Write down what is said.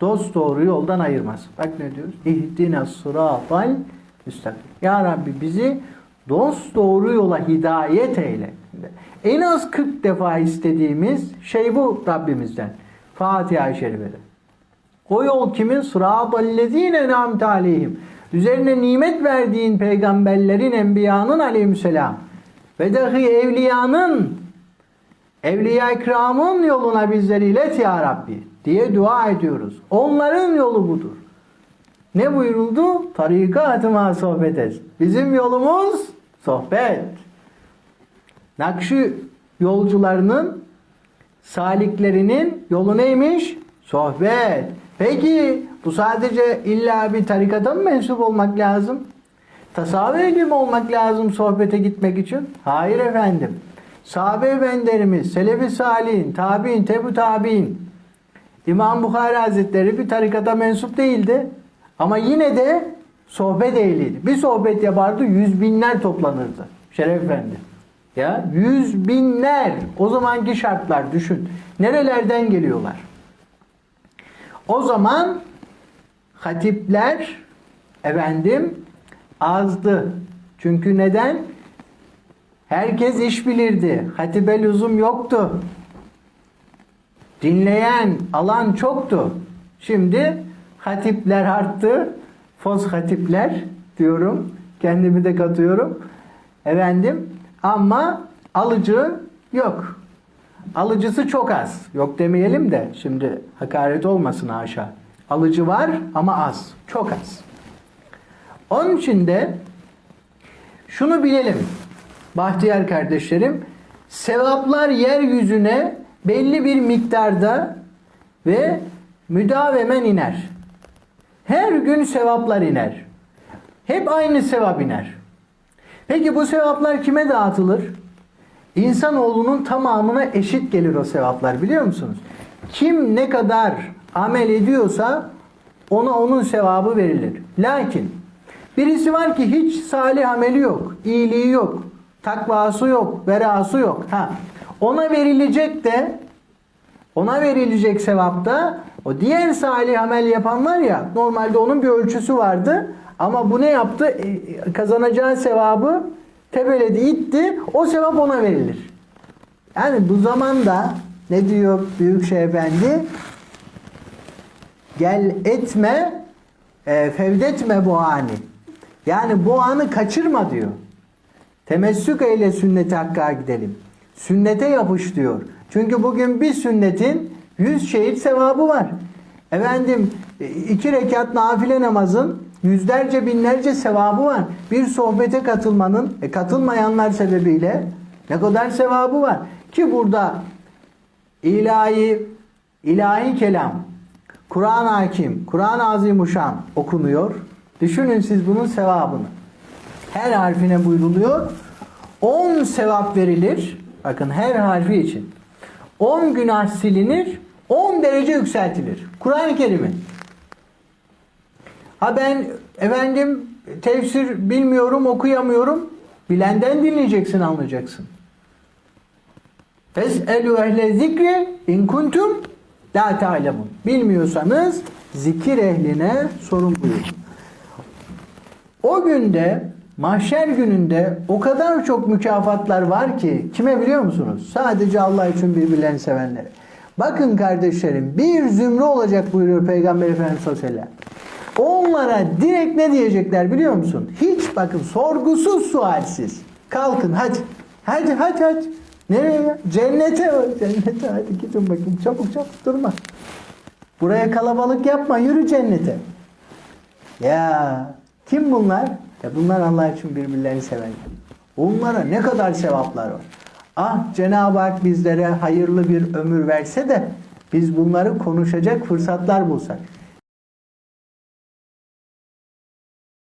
dost doğru yoldan ayırmaz. Bak ne diyoruz? İhdina sıratal müstakim. Ya Rabbi bizi dost doğru yola hidayet eyle. En az 40 defa istediğimiz şey bu Rabbimizden. Fatiha-i Şerife'de. O yol kimin? Sıratallezine en'amte aleyhim. Üzerine nimet verdiğin peygamberlerin, enbiyanın aleyhisselam ve dahi evliyanın, evliya ikramın yoluna bizleri ilet ya Rabbi diye dua ediyoruz. Onların yolu budur. Ne buyuruldu? Tarikat-ı sohbet et. Bizim yolumuz sohbet. Nakşi yolcularının, saliklerinin yolu neymiş? Sohbet. Peki bu sadece illa bir tarikata mı mensup olmak lazım? Tasavvuf ehli mi olmak lazım sohbete gitmek için? Hayır efendim. Sahabe efendilerimiz, Selefi Salih'in, tabi'in, tebu tabi'in, İmam Bukhari Hazretleri bir tarikata mensup değildi. Ama yine de sohbet ehliydi. Bir sohbet yapardı, yüz binler toplanırdı. Şeref Efendi. Ya yüz binler. O zamanki şartlar düşün. Nerelerden geliyorlar? O zaman hatipler efendim azdı. Çünkü neden? Herkes iş bilirdi. Hatibe lüzum yoktu. Dinleyen, alan çoktu. Şimdi hatipler arttı. Foz hatipler diyorum. Kendimi de katıyorum. Efendim ama alıcı yok. Alıcısı çok az. Yok demeyelim de şimdi hakaret olmasın haşa. Alıcı var ama az. Çok az. Onun için de şunu bilelim. Bahtiyar kardeşlerim, sevaplar yeryüzüne belli bir miktarda ve müdavemen iner. Her gün sevaplar iner. Hep aynı sevap iner. Peki bu sevaplar kime dağıtılır? İnsanoğlunun tamamına eşit gelir o sevaplar biliyor musunuz? Kim ne kadar amel ediyorsa ona onun sevabı verilir. Lakin birisi var ki hiç salih ameli yok, iyiliği yok, takvası yok, verası yok. Ha, ona verilecek de ona verilecek sevapta o diğer salih amel yapan var ya normalde onun bir ölçüsü vardı ama bu ne yaptı? E, Kazanacağı sevabı tepeledi itti o sevap ona verilir. Yani bu zamanda ne diyor Büyükşehir Efendi? Gel etme e, fevdetme bu ani. Yani bu anı kaçırma diyor. Temessük eyle sünneti hakka gidelim. Sünnete yapış diyor. Çünkü bugün bir sünnetin yüz şehit sevabı var. Efendim iki rekat nafile namazın yüzlerce binlerce sevabı var. Bir sohbete katılmanın e, katılmayanlar sebebiyle ne kadar sevabı var. Ki burada ilahi ilahi kelam, Kur'an hakim, Kur'an-ı Azimuşşan okunuyor. Düşünün siz bunun sevabını. Her harfine buyruluyor. 10 sevap verilir. Bakın her harfi için. 10 günah silinir. 10 derece yükseltilir. Kur'an-ı Kerim'in. Ha ben efendim tefsir bilmiyorum, okuyamıyorum. Bilenden dinleyeceksin, anlayacaksın. Fes'elu ehle zikri in kuntum la ta'lemun. Bilmiyorsanız zikir ehline sorun buyurun. O günde mahşer gününde o kadar çok mükafatlar var ki kime biliyor musunuz? Sadece Allah için birbirlerini sevenlere. Bakın kardeşlerim bir zümre olacak buyuruyor Peygamber Efendimiz sallallahu aleyhi ve sellem. Onlara direkt ne diyecekler biliyor musun? Hiç bakın sorgusuz sualsiz. Kalkın hadi. Hadi hadi hadi. Nereye ya? Cennete. Cennete hadi gidin bakın çabuk çabuk durma. Buraya kalabalık yapma yürü cennete. Ya kim bunlar? Ya bunlar Allah için birbirlerini sevenler. Onlara ne kadar sevaplar var. Ah Cenab-ı Hak bizlere hayırlı bir ömür verse de biz bunları konuşacak fırsatlar bulsak.